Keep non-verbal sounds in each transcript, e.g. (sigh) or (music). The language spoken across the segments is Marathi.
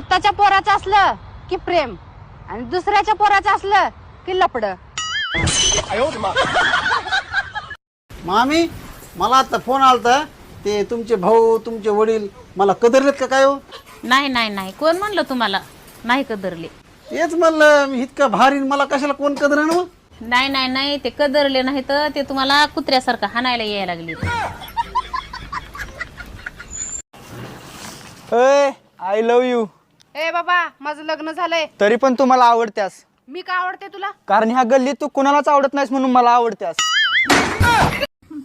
स्वतःच्या पोराचं असलं की प्रेम आणि दुसऱ्याच्या पोराचं असलं की लपड. मामी मला आता फोन आलता. ते तुमचे भाऊ तुमचे वडील मला कदरलेत का काय हो? नाही नाही नाही. कोण म्हणलं तुम्हाला? नाही कदरले. तेच म्हणलं मी इतकं भारी मला कशाला कोण कदर मग नाही नाही नाही. ते कदरले नाही तर ते तुम्हाला कुत्र्यासारखं हाणायला यायला लागले. आय लव यू ए बाबा माझं लग्न झालंय. तरी पण तू मला आवडत्यास. मी का आवडते तुला? कारण ह्या गल्लीत तू कुणालाच आवडत नाहीस म्हणून मला आवडत्यास.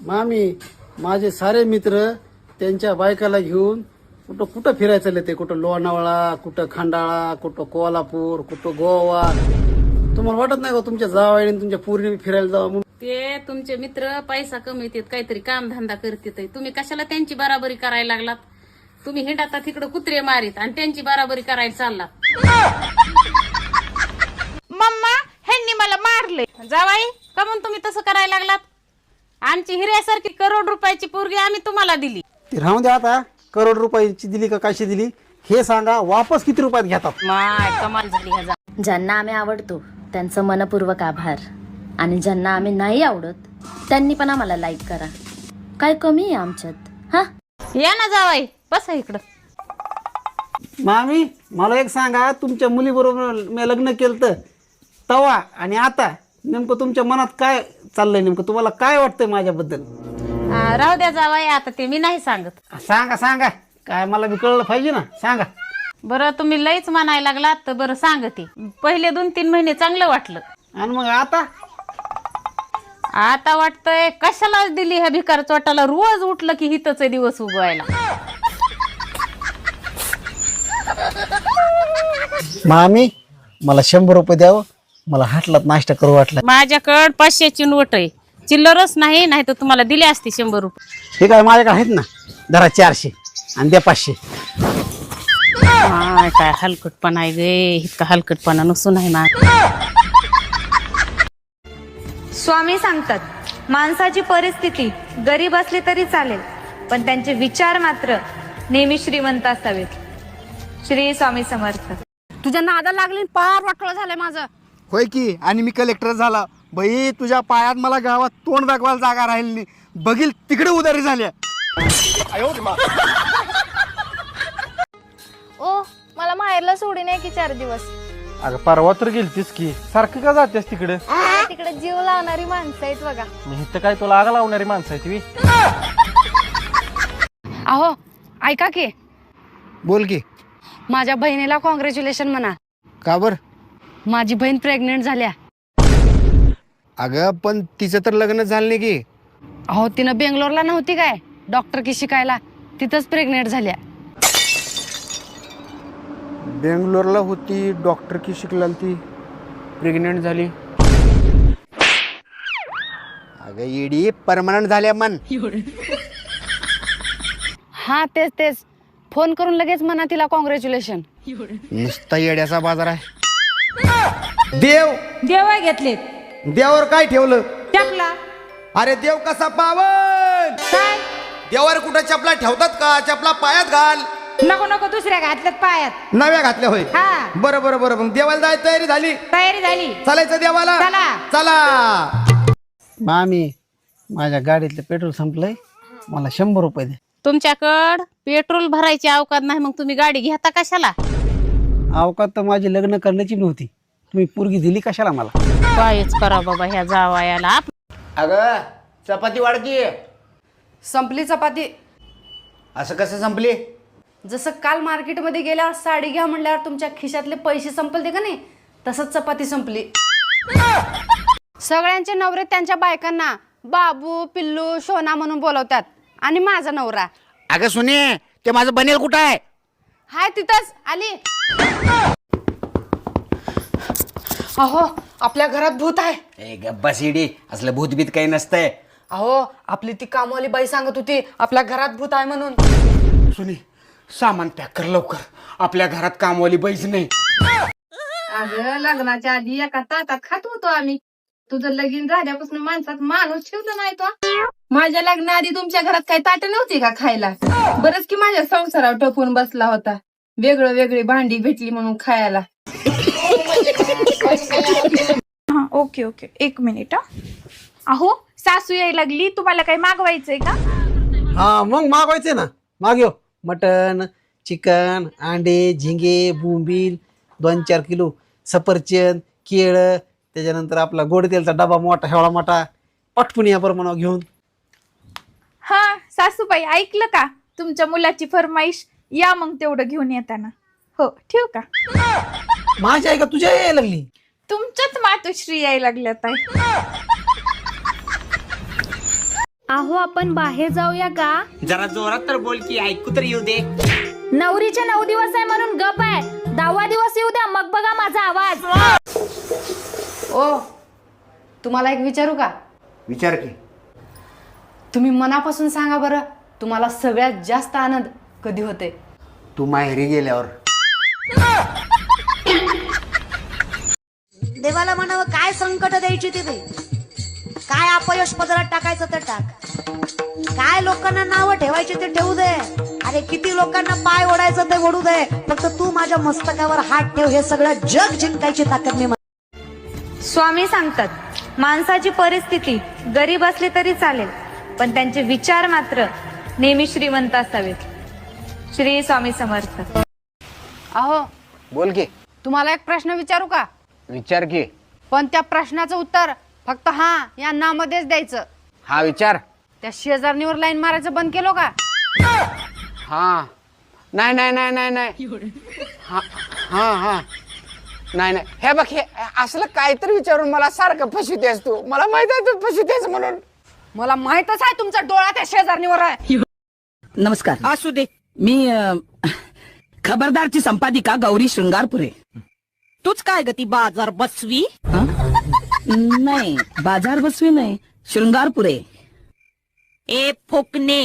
मामी माझे सारे मित्र त्यांच्या बायकाला घेऊन कुठं कुठं फिरायला चालले ते? कुठं लोणावळा कुठं खंडाळा कुठं कोल्हापूर कुठं गोवा. तुम्हाला वाटत नाही का तुमच्या जावाईने तुमच्या पूर्णी फिरायला जावं म्हणून? ते तुमचे मित्र पैसा कमवतात काहीतरी काम धंदा करतात. तुम्ही कशाला त्यांची बराबरी करायला लागलात? तुम्ही हिंडाता तिकडं कुत्रे मारीत आणि त्यांची बराबरी करायला चाललात मम्मा ह्यांनी मला मारले. जावाई का म्हणून तुम्ही तसं करायला लागलात. आमची हिऱ्यासारखी करोड रुपयाची पोरगी आम्ही तुम्हाला दिली. ती राहून द्या आता. करोड रुपयाची दिली का कशी दिली? हे सांगा वापस किती रुपयात घेतात? माय कमाल झाली ह्या जा- ज्यांना आम्ही आवडतो त्यांचं मनपूर्वक आभार. आणि ज्यांना आम्ही नाही आवडत त्यांनी पण आम्हाला लाईक करा. काय कमी आहे आमच्यात हा? या ना जावाई बसा इकडं. मामी मला एक सांगा तुमच्या मुलीबरोबर मी लग्न केलं तर तवा आणि आता नेमकं तुमच्या मनात काय चाललंय नेमकं? तुम्हाला काय वाटतंय माझ्याबद्दल? आ, राहू द्या जावाई आता ते मी नाही सांगत. सांगा सांगा. काय मला बी कळलं पाहिजे ना. सांगा. बरं तुम्ही लईच म्हणायला लागलात तर बरं सांगते पहिले दोन तीन महिने चांगलं वाटलं. आणि मग आता? आता वाटतंय कशाला दिली ह्या भिकार चोटाला. रोज उठलं की हितच दिवस उगवायला. मामी मला शंभर रुपये द्यावं. मला हाटलात नाश्ता करू वाटला. माझ्याकडं पाचशेची नोट आहे. चिल्लरच नाही नाही तर तुम्हाला दिले असते शंभर रुपये. हे काय माझ्याकडे आहेत ना? धरा चारशे आणि द्या पाचशे. माय, काय हलकटपणा आहे गे. इतका हलकटपणा नसून नाही मा स्वामी सांगतात माणसाची परिस्थिती गरीब असली तरी चालेल पण त्यांचे विचार मात्र नेहमी श्रीमंत असावेत. श्री स्वामी समर्थ. तुझ्या नादा लागली आणि पार वाटोळं झालंय माझं. होय की? आणि मी कलेक्टर झाला. बाई तुझ्या पायात मला गावात तोंड दाखवायला जागा राहिली नाही. बघील तिकडे उदारी झाल्या ओ मला माहेरला सोडून आहे की चार दिवस. अगं परवा तर गेलतीस की. सारखं का जातेस तिकडे? तिकडे जीव लावणारी माणसं आहेत बघा. मी इथं काय तुला आग लावणारी माणसं आहे अहो ऐका की. बोल की. माझ्या बहिणीला कॉंग्रॅच्युलेशन म्हणा. का बर? माझी बहीण प्रेग्नेंट झाल्या. अगं पण तिचं तर लग्न झालं नाही की. अहो तिनं बेंगलोरला नव्हती काय? डॉक्टर की शिकायला. तिथंच प्रेग्नेंट झाल्या. बेंगलोरला होती डॉक्टर की शिकला ती. प्रेग्नेंट झाली. अगं येडी परमनंट झाल्या मन हा तेच तेच. फोन करून लगेच म्हणा तिला कॉंग्रॅच्युलेशन नुसता येड्याचा बाजार आहे. (laughs) देव! देवा घेतलेत. देवावर काय ठेवलं? टाकला अरे देव कसा पावन! काय? देवावर कुठं चपला ठेवतात का? चपला पायात घाल. नको नको दुसऱ्या घातल्यात पायात. नव्या घातल्या होय. हा. बरं बरं बरं. मग देवाला जायची तयारी झाली? तयारी झाली. चालायचं देवाला? चला. चला. मामी माझ्या गाडीतलं पेट्रोल संपलंय. मला शंभर रुपये दे. तुमच्याकड पेट्रोल भरायची अवकात नाही मग तुम्ही गाडी घेता कशाला? अवकात तर माझी लग्न करण्याची नव्हती. तुम्ही पोरगी दिली कशाला मला? कायच करा बाबा ह्या जावायाला. आप- अगं चपाती वाढकी संपली चपाती. असं कसं संपली? जसं काल मार्केटमध्ये गेल्यावर साडी घ्या म्हणल्यावर तुमच्या खिशातले पैसे संपलते का नाही तसंच चपाती संपली. (laughs) सगळ्यांचे नवरे त्यांच्या बायकांना बाबू पिल्लू शोना म्हणून बोलवतात. आणि माझा नवरा. अगं सुने ते माझं बनेल कुठं आहे? हाय तिथंच आली. अहो आपल्या घरात भूत आहे. ए गप्पा शिडी असलं भूतबीत काही नसतंय. अहो आपली ती कामवाली बाई सांगत होती आपल्या घरात भूत आहे म्हणून. सुनी सामान पॅक कर लवकर. आपल्या घरात कामवाली बैस नाही. अगं लग्नाच्या आधी एका ताटात खात होतो आम्ही. तुझं लगीन झाल्यापासून माणसात माणूस ठेवलं नाही तो. माझ्या लग्नाआधी तुमच्या घरात काही ताट नव्हती का खायला? बरंच की माझ्या संसारावर टपून बसला होता. वेगळं वेगळी भांडी भेटली म्हणून खायला. हा ओके ओके. एक मिनिट हा. अहो सासू यायला लागली. तुम्हाला काही मागवायचंय का? हा मग मागवायचे ना. मागयो मटन चिकन अंडे झिंगे बोंबील दोन चार किलो. सफरचंद केळं त्याच्यानंतर आपला गोड तेलचा डबा मोठा हेवळा मोठा पटपून या प्रमाणावर घेऊन. हा सासूबाई ऐकलं का? तुमच्या मुलाची फरमाईश या मग तेवढं घेऊन येताना. हो ठेवू का? माझी आई का तुझ्या यायला लागली? तुमच्याच मातोश्री यायला लागल्यात आहे अहो आपण बाहेर जाऊया का? जरा जोरात तर बोल की ऐकू तर येऊ दे. नवरीचे नऊ दिवस आहे म्हणून गप आहे. दहावा दिवस येऊ द्या मग बघा माझा आवाज. ओ तुम्हाला एक विचारू का? विचार की. तुम्ही मनापासून सांगा बरं तुम्हाला सगळ्यात जास्त आनंद कधी होते तू माहेरी गेल्यावर. देवाला म्हणावं काय संकट द्यायची ते दे काय अपयश पदरात टाकायचं तर टाक. काय लोकांना नाव ठेवायचे ते ठेवू दे. अरे किती लोकांना पाय ओढायचं ते ओढू दे. फक्त तू माझ्या मस्तकावर हात ठेव हे सगळं जग जिंकायची ताकद मी स्वामी सांगतात माणसाची परिस्थिती गरीब असली तरी चालेल पण त्यांचे विचार मात्र नेहमी श्रीमंत असावेत. श्री स्वामी समर्थ. अहो बोल की. तुम्हाला एक प्रश्न विचारू का? विचार की. पण त्या प्रश्नाचं उत्तर फक्त हा या नामध्येच द्यायचं. हा विचार. त्या शेजारणीवर लाईन मारायचं बंद केलो का? हा. नाही नाही नाही नाही नाही. हा हा हा. नाही नाही. हे बघ हे असलं काहीतरी विचारून मला सारखं फसवतेस तू. मला माहीत आहे तू फसवतेस म्हणून. मला माहितच आहे तुमचा डोळा त्या शेजारणीवर आहे. नमस्कार. असू दे. मी अ, खबरदारची संपादिका गौरी शृंगारपुरे. तूच काय गती बाजार बसवी? नाही बाजार बसवी नाही. शृंगारपुरे. ए फोकने.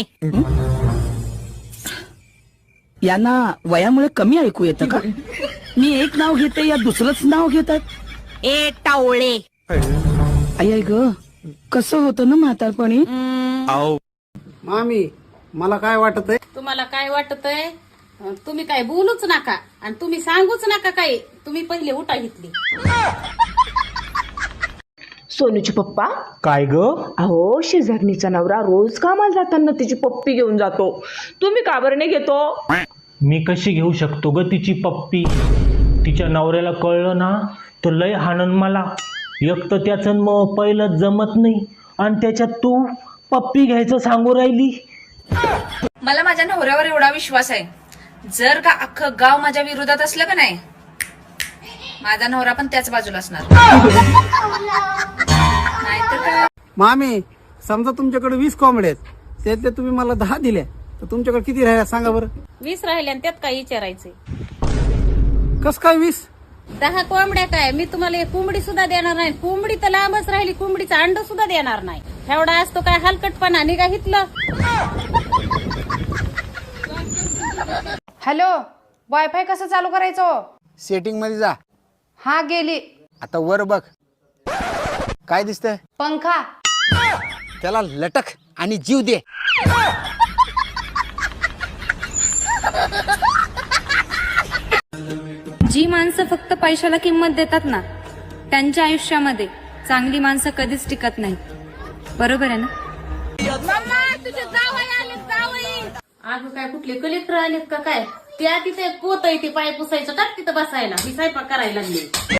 यांना वयामुळे कमी ऐकू येतं का? मी एक नाव घेते या दुसरंच नाव घेतात. ए टावळे. आई आई ग कसं होतं ना म्हातारपणी? मामी मला काय वाटत आहे तुम्हाला काय वाटतंय? अं, तुम्ही काय बोलूच नका आणि तुम्ही सांगूच नका काय तुम्ही पहिले उठा घेतली सोनूची पप्पा? काय ग? अहो शेजारणीचा नवरा रोज कामाला जाताना तिची पप्पी घेऊन जातो. तुम्ही का बरं नाही घेतो? मी कशी घेऊ शकतो? ग तिची पप्पी. तिच्या नवऱ्याला कळलं ना? तर लय हाणन मला. एक तर त्याचं मग पहिलं जमत नाही. आणि त्याच्यात तू पप्पी घ्यायचं सांगू राहिली? मला माझ्या नवऱ्यावर एवढा विश्वास आहे. जर का अख्खं गाव माझ्या विरोधात असलं का नाही माझा नवरा पण त्याच बाजूला असणार. नाहीतर काय? मामी समजा तुमच्याकडे वीस कोंबड्या आहेत. त्यातले तुम्ही मला दहा दिल्या. तर तुमच्याकडे किती राहिल्या सांगा बरं. वीस राहिले आणि त्यात काय विचारायचंय? कस काय वीस? दहा कोंबड्या काय? मी तुम्हाला एक कोंबडी सुद्धा देणार नाही. कोंबडी तर लांबच राहिली कोंबडीचं अंड सुद्धा देणार नाही. एवढा असतो काय हलकटपणा? निघा हितलं हॅलो वायफाय कसं चालू करायचं? सेटिंगमध्ये जा. हा गेली. आता वर बघ. काय दिसतंय? पंखा. त्याला लटक आणि जीव दे. जी माणसं फक्त पैशाला किंमत देतात ना त्यांच्या आयुष्यामध्ये चांगली माणसं कधीच टिकत नाही. बरोबर आहे ना? अगं काय कुठले कलेक्टर आलेत का काय? त्या तिथे कोत आहे ते पाय पुसायचं टाक तिथं बसायला. मी स्वयंपाक करायला लागले.